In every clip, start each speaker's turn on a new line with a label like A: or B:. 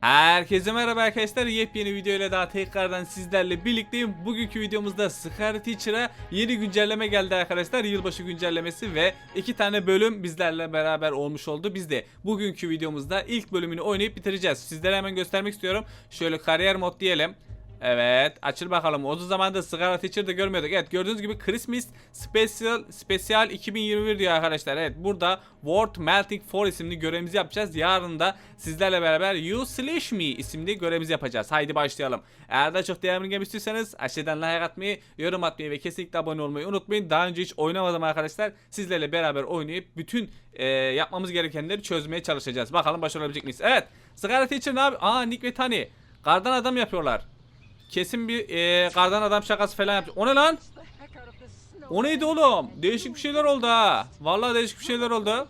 A: Herkese merhaba arkadaşlar. Yepyeni video ile daha tekrardan sizlerle birlikteyim. Bugünkü videomuzda Scar Teacher'a yeni güncelleme geldi arkadaşlar. Yılbaşı güncellemesi ve iki tane bölüm bizlerle beraber olmuş oldu. Biz de bugünkü videomuzda ilk bölümünü oynayıp bitireceğiz. Sizlere hemen göstermek istiyorum. Şöyle kariyer mod diyelim. Evet açıl bakalım. O zaman da Sigara Teacher'da görmüyorduk. Evet gördüğünüz gibi Christmas Special Special 2021 diyor arkadaşlar. Evet burada World Melting For isimli görevimizi yapacağız. Yarın da sizlerle beraber You Slash Me isimli görevimizi yapacağız. Haydi başlayalım. Eğer daha çok devamını gelmek istiyorsanız aşağıdan like atmayı, yorum atmayı ve kesinlikle abone olmayı unutmayın. Daha önce hiç oynamadım arkadaşlar. Sizlerle beraber oynayıp bütün e, yapmamız gerekenleri çözmeye çalışacağız. Bakalım başarabilecek miyiz? Evet. Sigara Teacher ne yapıyor? Aa Nick ve Tani. Kardan adam yapıyorlar. Kesin bir e, kardan adam şakası falan yapacak. O ne lan? O neydi oğlum? Değişik bir şeyler oldu ha. Vallahi değişik bir şeyler oldu.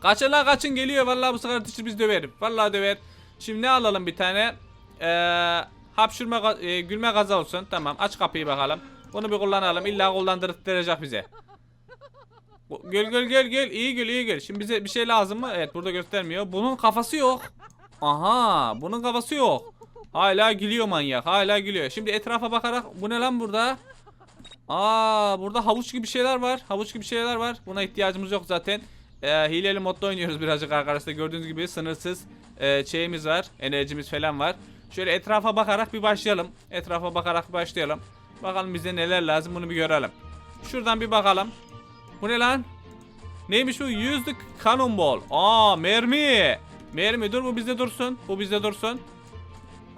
A: Kaçın lan kaçın geliyor. Vallahi bu sefer teacher biz döver. Vallahi döver. Şimdi ne alalım bir tane? Ee, hapşırma e, gülme gazı olsun. Tamam aç kapıyı bakalım. Bunu bir kullanalım. İlla kullandırtacak bize. Gel gel gel gel. İyi gel iyi gel. Şimdi bize bir şey lazım mı? Evet burada göstermiyor. Bunun kafası yok. Aha bunun kafası yok. Hala gülüyor manyak. Hala gülüyor. Şimdi etrafa bakarak bu ne lan burada? Aa burada havuç gibi şeyler var. Havuç gibi şeyler var. Buna ihtiyacımız yok zaten. Ee, hileli modda oynuyoruz birazcık arkadaşlar. Gördüğünüz gibi sınırsız e, şeyimiz var. Enerjimiz falan var. Şöyle etrafa bakarak bir başlayalım. Etrafa bakarak başlayalım. Bakalım bize neler lazım bunu bir görelim. Şuradan bir bakalım. Bu ne lan? Neymiş bu? Yüzlük cannonball. Aa mermi. Mermi dur bu bizde dursun. Bu bizde dursun.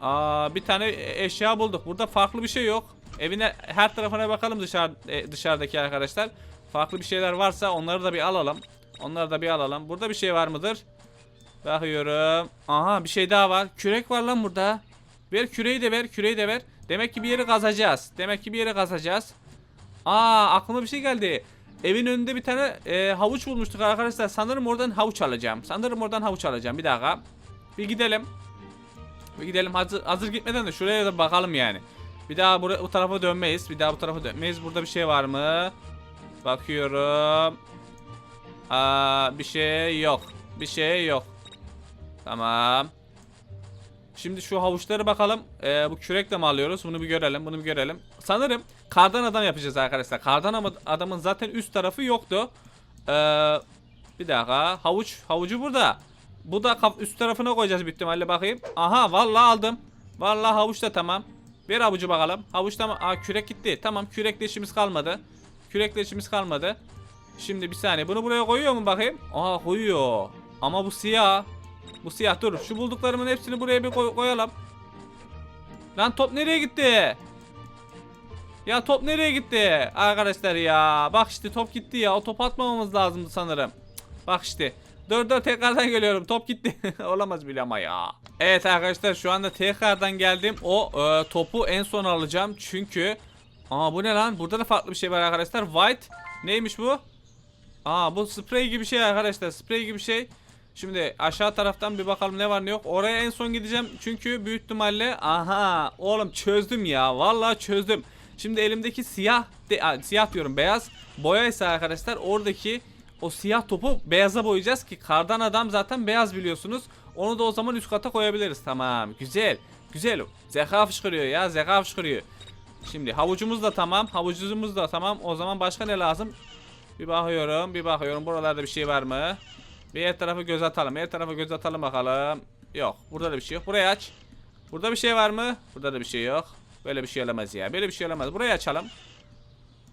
A: Aa bir tane eşya bulduk. Burada farklı bir şey yok. Evine her tarafına bakalım dışarı e, dışarıdaki arkadaşlar. Farklı bir şeyler varsa onları da bir alalım. Onları da bir alalım. Burada bir şey var mıdır? Bakıyorum. Aha bir şey daha var. Kürek var lan burada. Ver küreği de ver, küreği de ver. Demek ki bir yeri kazacağız. Demek ki bir yere kazacağız. Aa aklıma bir şey geldi. Evin önünde bir tane e, havuç bulmuştuk arkadaşlar. Sanırım oradan havuç alacağım. Sanırım oradan havuç alacağım. Bir dakika. Bir gidelim. Gidelim hazır, hazır gitmeden de şuraya da bakalım yani. Bir daha buraya bu tarafa dönmeyiz. Bir daha bu tarafa dönmeyiz. Burada bir şey var mı? Bakıyorum. Aa, bir şey yok. Bir şey yok. Tamam. Şimdi şu havuçları bakalım. Ee, bu kürekle mi alıyoruz? Bunu bir görelim. Bunu bir görelim. Sanırım kardan adam yapacağız arkadaşlar. Kardan adamın zaten üst tarafı yoktu. Ee, bir dakika. Havuç. Havucu burada. Bu da üst tarafına koyacağız büyük ihtimalle bakayım. Aha vallahi aldım. Vallahi havuç da tamam. Ver havucu bakalım. Havuç tamam. Aa kürek gitti. Tamam kürekle işimiz kalmadı. Kürekle işimiz kalmadı. Şimdi bir saniye. Bunu buraya koyuyor mu bakayım? Aa koyuyor. Ama bu siyah. Bu siyah dur. Şu bulduklarımın hepsini buraya bir koy- koyalım. Lan top nereye gitti? Ya top nereye gitti? Arkadaşlar ya. Bak işte top gitti ya. O top atmamamız lazımdı sanırım. Bak işte. Dur dur tekrardan geliyorum. Top gitti. Olamaz bile ama ya. Evet arkadaşlar şu anda tekrardan geldim. O e, topu en son alacağım. Çünkü Aa bu ne lan? Burada da farklı bir şey var arkadaşlar. White. Neymiş bu? Aa bu sprey gibi şey arkadaşlar. Sprey gibi şey. Şimdi aşağı taraftan bir bakalım ne var ne yok. Oraya en son gideceğim. Çünkü büyük ihtimalle aha oğlum çözdüm ya. Vallahi çözdüm. Şimdi elimdeki siyah de, a, siyah diyorum beyaz boya ise arkadaşlar oradaki o siyah topu beyaza boyayacağız ki kardan adam zaten beyaz biliyorsunuz. Onu da o zaman üst kata koyabiliriz. Tamam. Güzel. Güzel. Zeka fışkırıyor ya. Zeka fışkırıyor. Şimdi havucumuz da tamam. Havucumuz da tamam. O zaman başka ne lazım? Bir bakıyorum. Bir bakıyorum. Buralarda bir şey var mı? Bir her tarafı göz atalım. Her tarafa göz atalım bakalım. Yok. Burada da bir şey yok. Burayı aç. Burada bir şey var mı? Burada da bir şey yok. Böyle bir şey olamaz ya. Böyle bir şey olamaz. Burayı açalım.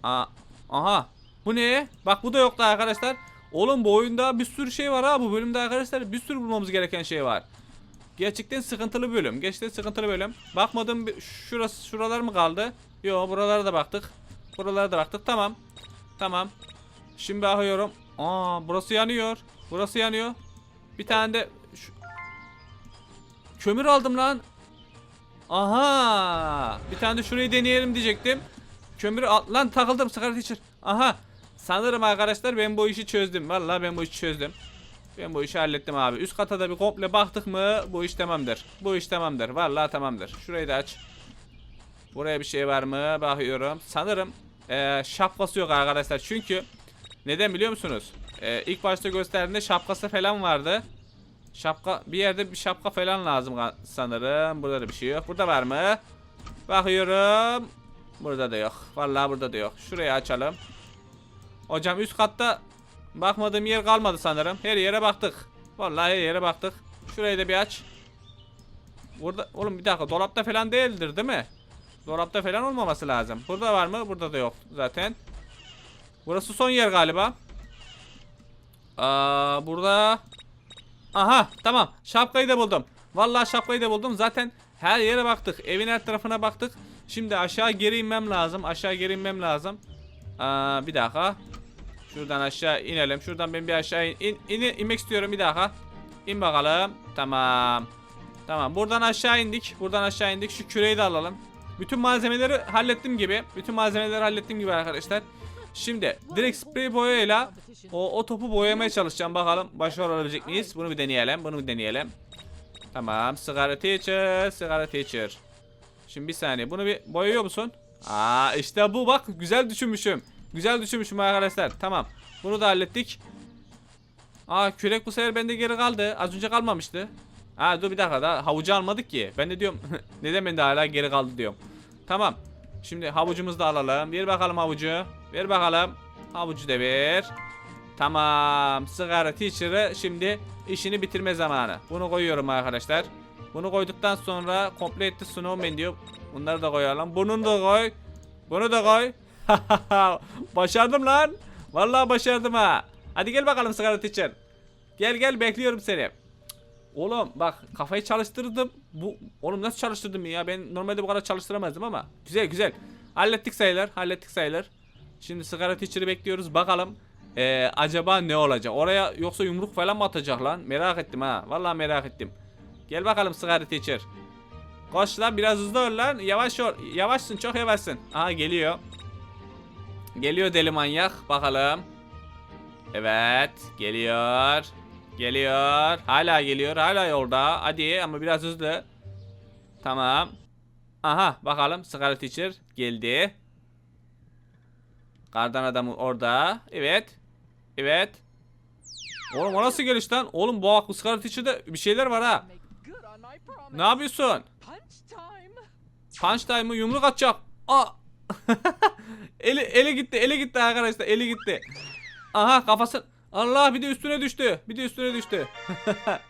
A: Aa, aha. Bu ne? Bak bu da yoktu arkadaşlar. Oğlum bu oyunda bir sürü şey var ha. Bu bölümde arkadaşlar bir sürü bulmamız gereken şey var. Gerçekten sıkıntılı bölüm. Gerçekten sıkıntılı bölüm. Bakmadım şurası şuralar mı kaldı? Yo buralara da baktık. Buralara da baktık. Tamam. Tamam. Şimdi bakıyorum. Aa burası yanıyor. Burası yanıyor. Bir tane de şu... kömür aldım lan. Aha! Bir tane de şurayı deneyelim diyecektim. Kömürü al... Lan takıldım sigara teacher. Aha! Sanırım arkadaşlar ben bu işi çözdüm. Vallahi ben bu işi çözdüm. Ben bu işi hallettim abi. Üst kata da bir komple baktık mı bu iş tamamdır. Bu iş tamamdır. Vallahi tamamdır. Şurayı da aç. Buraya bir şey var mı? Bakıyorum. Sanırım eee, şapkası yok arkadaşlar. Çünkü neden biliyor musunuz? Eee ilk başta gösterdiğinde şapkası falan vardı. Şapka bir yerde bir şapka falan lazım sanırım. Burada da bir şey yok. Burada var mı? Bakıyorum. Burada da yok. Vallahi burada da yok. Şurayı açalım. Hocam üst katta bakmadığım yer kalmadı sanırım. Her yere baktık. Vallahi her yere baktık. Şurayı da bir aç. Burada oğlum bir dakika dolapta falan değildir değil mi? Dolapta falan olmaması lazım. Burada var mı? Burada da yok zaten. Burası son yer galiba. Aa, burada Aha tamam şapkayı da buldum. Vallahi şapkayı da buldum. Zaten her yere baktık. Evin her tarafına baktık. Şimdi aşağı geri inmem lazım. Aşağı geri inmem lazım. Aa, bir dakika. Şuradan aşağı inelim. Şuradan ben bir aşağı in, in, in- inmek istiyorum bir dakika. İn bakalım. Tamam. Tamam buradan aşağı indik. Buradan aşağı indik. Şu küreyi de alalım. Bütün malzemeleri hallettim gibi. Bütün malzemeleri hallettim gibi arkadaşlar. Şimdi direkt sprey boyayla o, o topu boyamaya çalışacağım. Bakalım başarılı olabilecek miyiz? Bunu bir deneyelim. Bunu bir deneyelim. Tamam. Sigara teacher. Sigara teacher. Şimdi bir saniye. Bunu bir boyuyor musun? Aa işte bu bak. Güzel düşünmüşüm. Güzel düşünmüşüm arkadaşlar. Tamam. Bunu da hallettik. Aa kürek bu sefer bende geri kaldı. Az önce kalmamıştı. Ha dur bir dakika daha havucu almadık ki. Ben de diyorum neden bende hala geri kaldı diyorum. Tamam. Şimdi havucumuzu da alalım. Ver bakalım havucu. Ver bakalım. Havucu da ver. Tamam. Sigara teacher'ı şimdi işini bitirme zamanı. Bunu koyuyorum arkadaşlar. Bunu koyduktan sonra complete snowman diyor. Bunları da koyalım. Bunu da koy. Bunu da koy. başardım lan. Vallahi başardım ha. Hadi gel bakalım sigara teacher. Gel gel bekliyorum seni. Oğlum bak kafayı çalıştırdım. Bu oğlum nasıl çalıştırdım ya? Ben normalde bu kadar çalıştıramazdım ama. Güzel güzel. Hallettik sayılır. Hallettik sayılır. Şimdi sigara teacher'ı bekliyoruz. Bakalım ee, acaba ne olacak? Oraya yoksa yumruk falan mı atacak lan? Merak ettim ha. Vallahi merak ettim. Gel bakalım sigara teacher. Koş lan biraz hızlı ol lan. Yavaş ol. Yavaşsın çok yavaşsın. Aha geliyor. Geliyor deli manyak. Bakalım. Evet geliyor. Geliyor. Hala geliyor. Hala yolda. Hadi ama biraz hızlı. Tamam. Aha bakalım sigara teacher geldi. Kardan adamı orada. Evet. Evet. Oğlum o nasıl geliş lan? Oğlum bu aklı sigara teacher'da bir şeyler var ha. Ne yapıyorsun?
B: Punch time.
A: Punch time'ı yumruk atacak. Aa. eli eli gitti, eli gitti arkadaşlar, eli gitti. Aha kafası. Allah bir de üstüne düştü. Bir de üstüne düştü.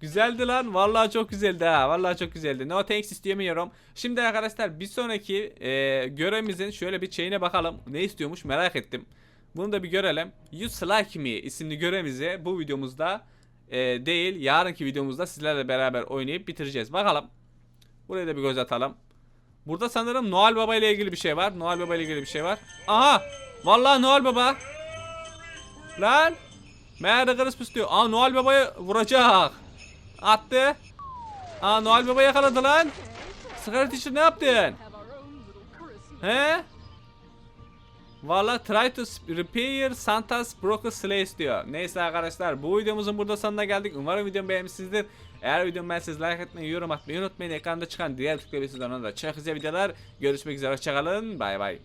A: Güzeldi lan. Vallahi çok güzeldi ha. Vallahi çok güzeldi. No thanks isteyemiyorum. Şimdi arkadaşlar bir sonraki e, görevimizin şöyle bir şeyine bakalım. Ne istiyormuş merak ettim. Bunu da bir görelim. You Like Me isimli görevimizi bu videomuzda e, değil yarınki videomuzda sizlerle beraber oynayıp bitireceğiz. Bakalım. Buraya da bir göz atalım. Burada sanırım Noel Baba ile ilgili bir şey var. Noel Baba ile ilgili bir şey var. Aha! Vallahi Noel Baba. Lan! Merry Christmas diyor. Aa Noel Baba'yı vuracak. Attı. Aa Noel Baba yakaladı lan. Sigara teacher ne yaptın? He? Valla try to repair Santa's broken slates diyor. Neyse arkadaşlar bu videomuzun burada sonuna geldik. Umarım videomu beğenmişsinizdir. Eğer videomu beğendiyseniz like etmeyi, yorum atmayı unutmayın. Ekranda çıkan diğer tıklayabilirsiniz. Ondan da çok güzel videolar. Görüşmek üzere. Hoşçakalın. Bay bay.